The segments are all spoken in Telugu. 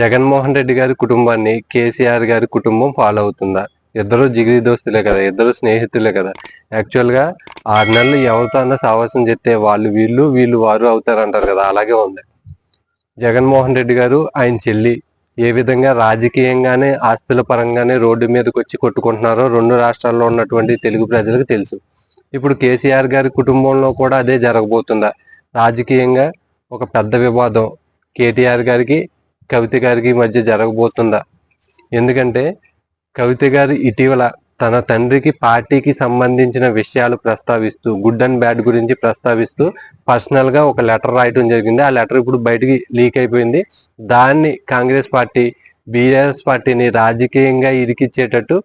జగన్మోహన్ రెడ్డి గారి కుటుంబాన్ని కేసీఆర్ గారి కుటుంబం ఫాలో అవుతుందా? ఇద్దరు జిగిరి దోస్తులే కదా ఇద్దరు స్నేహితులే కదా. యాక్చువల్గా ఆరు నెలలు ఎవరితో అన్న సావాసం చెప్తే వాళ్ళు వీళ్ళు వీళ్ళు వారు అవుతారు అంటారు కదా అలాగే ఉంది. జగన్మోహన్ రెడ్డి గారు ఆయన చెల్లి. ఏ విధంగా రాజకీయంగానే ఆస్తుల పరంగానే రోడ్డు మీదకి వచ్చి కొట్టుకుంటున్నారో రెండు రాష్ట్రాల్లో ఉన్నటువంటి తెలుగు ప్రజలకు తెలుసు. ఇప్పుడు కేసీఆర్ గారి కుటుంబంలో కూడా అదే జరగబోతుందా? రాజకీయంగా ఒక పెద్ద వివాదం. కేటీఆర్ గారికి కవిత గారికి మధ్య జరగబోతుందా? ఎందుకంటే కవిత గారు ఇటీవల తన తండ్రికి పార్టీకి సంబంధించిన విషయాలు ప్రస్తావిస్తూ గుడ్ అండ్ బ్యాడ్ గురించి ప్రస్తావిస్తూ పర్సనల్గా ఒక లెటర్ రాయటం జరిగింది. ఆ లెటర్ ఇప్పుడు బయటికి లీక్ అయిపోయింది. దాన్ని కాంగ్రెస్ పార్టీ బీఆర్ఎస్ పార్టీని రాజకీయంగా ఇరికిచ్చేటట్టు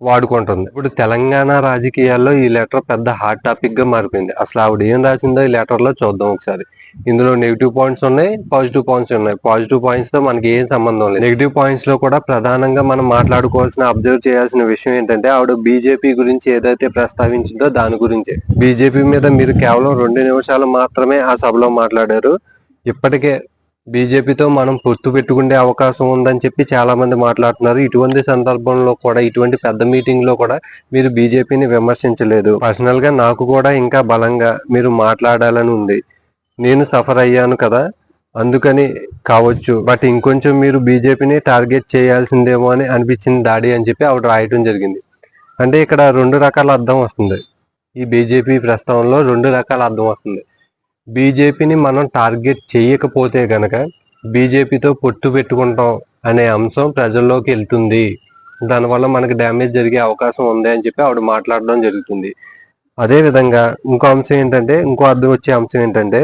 వాడుకుంటుంది. ఇప్పుడు తెలంగాణ రాజకీయాల్లో ఈ లెటర్ పెద్ద హాట్ టాపిక్గా మారిపోయింది. అసలు ఆవిడ ఏం రాసిందో ఈ లెటర్లో చూద్దాం ఒకసారి. ఇందులో నెగిటివ్ పాయింట్స్ ఉన్నాయి పాజిటివ్ పాయింట్స్ ఉన్నాయి. పాజిటివ్ పాయింట్స్తో మనకి ఏం సంబంధం లేదు. నెగిటివ్ పాయింట్స్లో కూడా ప్రధానంగా మనం మాట్లాడుకోవాల్సిన అబ్జర్వ్ చేయాల్సిన విషయం ఏంటంటే ఆవిడ బీజేపీ గురించి ఏదైతే ప్రస్తావించిందో దాని గురించి. బీజేపీ మీద మీరు కేవలం రెండు నిమిషాలు మాత్రమే ఆ సభలో మాట్లాడారు. ఇప్పటికే బీజేపీతో మనం పొత్తు పెట్టుకునే అవకాశం ఉందని చెప్పి చాలా మంది మాట్లాడుతున్నారు. ఇటువంటి సందర్భంలో కూడా ఇటువంటి పెద్ద మీటింగ్లో కూడా మీరు బీజేపీని విమర్శించలేదు. పర్సనల్గా నాకు కూడా ఇంకా బలంగా మీరు మాట్లాడాలని ఉంది. నేను సఫర్ అయ్యాను కదా అందుకని కావచ్చు. బట్ ఇంకొంచెం మీరు బీజేపీని టార్గెట్ చేయాల్సిందేమో అని అనిపించింది దాడి అని చెప్పి ఆవిడ రాయటం జరిగింది. అంటే ఇక్కడ రెండు రకాల అర్థం వస్తుంది. ఈ బీజేపీ ప్రస్తావనలో రెండు రకాల అర్థం వస్తుంది. బీజేపీని మనం టార్గెట్ చేయకపోతే గనక బీజేపీతో పొట్టు పెట్టుకుంటాం అనే అంశం ప్రజల్లోకి వెళ్తుంది. దానివల్ల మనకి డ్యామేజ్ జరిగే అవకాశం ఉంది అని చెప్పి ఆవిడ మాట్లాడడం జరుగుతుంది. అదే విధంగా ఇంకో అంశం ఏంటంటే ఇంకో అర్థం వచ్చే అంశం ఏంటంటే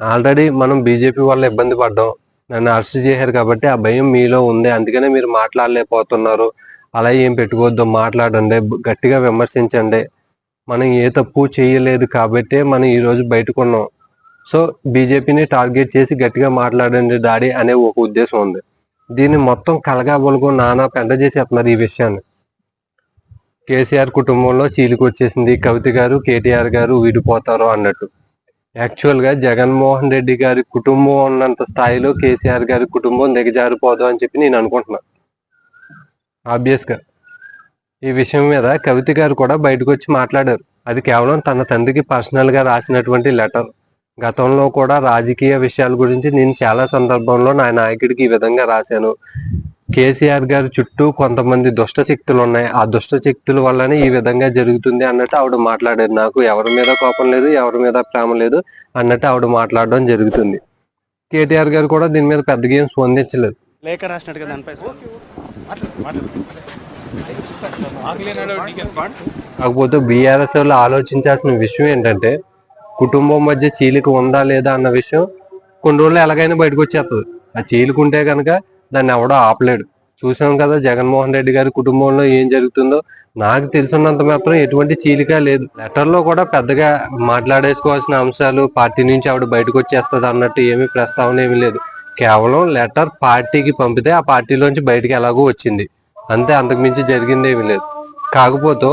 ఆల్రెడీ మనం బీజేపీ వల్ల ఇబ్బంది పడ్డాం. నన్ను అరెస్ట్ చేశారు కాబట్టి ఆ భయం మీలో ఉంది. అందుకనే మీరు మాట్లాడలేకపోతున్నారు. అలా ఏం పెట్టుకోవద్దు. మాట్లాడండి. గట్టిగా విమర్శించండి. మనం ఏ తప్పు చేయలేదు కాబట్టే మనం ఈరోజు బయటకు బయటకున్నాం. సో బీజేపీని టార్గెట్ చేసి గట్టిగా మాట్లాడండి డాడీ అనే ఒక ఉద్దేశం ఉంది. దీన్ని మొత్తం కలగా కలగాబొలుగు నానా పెద్ద చేసేస్తున్నారు ఈ విషయాన్ని. కేసీఆర్ కుటుంబంలో చీలికి వచ్చేసింది. కవిత గారు కేటీఆర్ గారు విడిపోతారు అన్నట్టు. యాక్చువల్గా జగన్మోహన్ రెడ్డి గారి కుటుంబం ఉన్నంత స్థాయిలో కేసీఆర్ గారి కుటుంబం దిగజారిపోదు అని చెప్పి నేను అనుకుంటున్నాను ఆబ్వియస్గా. ఈ విషయం మీద కవిత గారు కూడా బయటకు వచ్చి మాట్లాడారు. అది కేవలం తన తండ్రికి పర్సనల్గా రాసినటువంటి లెటర్ గతంలో కూడా రాజకీయ విషయాల గురించి నేను చాలా సందర్భంలో నా నాయకుడికి ఈ విధంగా రాశాను. కేసీఆర్ గారి చుట్టూ కొంతమంది దుష్ట శక్తులు ఉన్నాయి. ఆ దుష్ట శక్తుల వల్లనే ఈ విధంగా జరుగుతుంది అన్నట్టు ఆవిడ మాట్లాడారు. నాకు ఎవరి మీద కోపం లేదు ఎవరి మీద ప్రేమ లేదు అన్నట్టు ఆవిడ మాట్లాడడం జరుగుతుంది. కేటీఆర్ గారు కూడా దీని మీద పెద్దగా ఏం స్పందించలేదు. లేఖ రాసినట్టుగా దానిపై కాకపోతే బీఆర్ఎస్ వాళ్ళు ఆలోచించాల్సిన విషయం ఏంటంటే కుటుంబం మధ్య చీలిక ఉందా లేదా అన్న విషయం కొన్ని రోజులు ఎలాగైనా బయటకు వచ్చేస్తుంది ఆ చీలిక ఉంటే కనుక దాన్ని ఎవడో ఆపలేడు. చూసాం కదా జగన్మోహన్ రెడ్డి గారి కుటుంబంలో ఏం జరుగుతుందో. నాకు తెలిసినంత మాత్రం ఎటువంటి చీలిక లేదు. లెటర్లో కూడా పెద్దగా మాట్లాడేసుకోవాల్సిన అంశాలు పార్టీ నుంచి ఆవిడ బయటకు వచ్చేస్తుంది అన్నట్టు ఏమీ ప్రస్తావన ఏమీ లేదు. కేవలం లెటర్ పార్టీకి పంపితే ఆ పార్టీలోంచి బయటకు ఎలాగో వచ్చింది. అంతే అంతకుమించి జరిగింది ఏమీ లేదు. కాకపోతే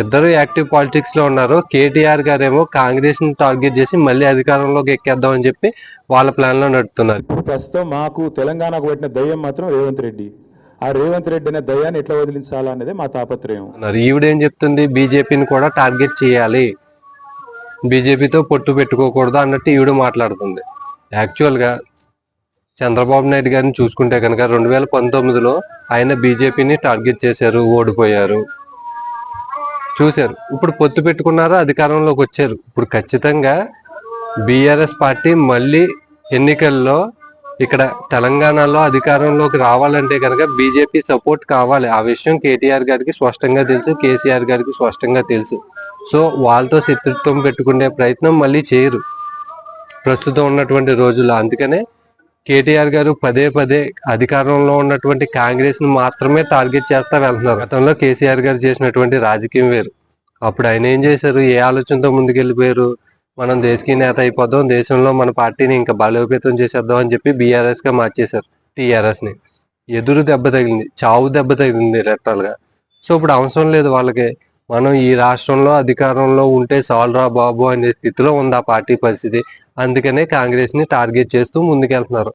ఇద్దరు యాక్టివ్ పాలిటిక్స్లో ఉన్నారు. కేటీఆర్ గారేమో కాంగ్రెస్ని టార్గెట్ చేసి మళ్ళీ అధికారంలోకి ఎక్కేద్దాం అని చెప్పి వాళ్ళ ప్లాన్లో నడుపుతున్నారు. ఇప్పుడు ప్రస్తుతం మాకు తెలంగాణకు పెట్టిన దయ్యం మాత్రం రేవంత్ రెడ్డి. ఆ రేవంత్ రెడ్డి అనే దయ్యాన్ని ఎట్లా వదిలించాలనేది మా తాపత్రయం. ఈవిడేం చెప్తుంది? బీజేపీని కూడా టార్గెట్ చేయాలి. బీజేపీతో పొట్టు పెట్టుకోకూడదు అన్నట్టు ఈవిడ మాట్లాడుతుంది. యాక్చువల్గా చంద్రబాబు నాయుడు గారిని చూసుకుంటే కనుక రెండు వేల పంతొమ్మిదిలో ఆయన బీజేపీని టార్గెట్ చేశారు ఓడిపోయారు. చూశారు. ఇప్పుడు పొత్తు పెట్టుకున్నారు అధికారంలోకి వచ్చారు. ఇప్పుడు ఖచ్చితంగా బీఆర్ఎస్ పార్టీ మళ్ళీ ఎన్నికల్లో ఇక్కడ తెలంగాణలో అధికారంలోకి రావాలంటే కనుక బీజేపీ సపోర్ట్ కావాలి. ఆ విషయం కేటీఆర్ గారికి స్పష్టంగా తెలుసు కేసీఆర్ గారికి స్పష్టంగా తెలుసు. సో వాళ్ళతో శత్రుత్వం పెట్టుకునే ప్రయత్నం మళ్ళీ చేయరు. ప్రస్తుతం ఉన్నటువంటి రోజుల్లో. అందుకనే కేటీఆర్ గారు పదే పదే అధికారంలో ఉన్నటువంటి కాంగ్రెస్ను మాత్రమే టార్గెట్ చేస్తా వెళ్తున్నారు. గతంలో కేసీఆర్ గారు చేసినటువంటి రాజకీయం వేరు. అప్పుడు ఆయన ఏం చేశారు? ఏ ఆలోచనతో ముందుకెళ్ళిపోయారు? మనం దేశకి నేత అయిపోదాం దేశంలో మన పార్టీని ఇంకా బలోపేతం చేసేద్దాం అని చెప్పి బీఆర్ఎస్గా మార్చేశారు టీఆర్ఎస్ని ఎదురు దెబ్బ తగిలింది చావు దెబ్బ తగిలింది రెట్టాలుగా. సో ఇప్పుడు అవసరం లేదు వాళ్ళకి. మనం ఈ రాష్ట్రంలో అధికారంలో ఉంటే సాల్రా బాబు అనే స్థితిలో ఉంది ఆ పార్టీ పరిస్థితి. అందుకనే కాంగ్రెస్ని టార్గెట్ చేస్తూ ముందుకెళ్తున్నారు.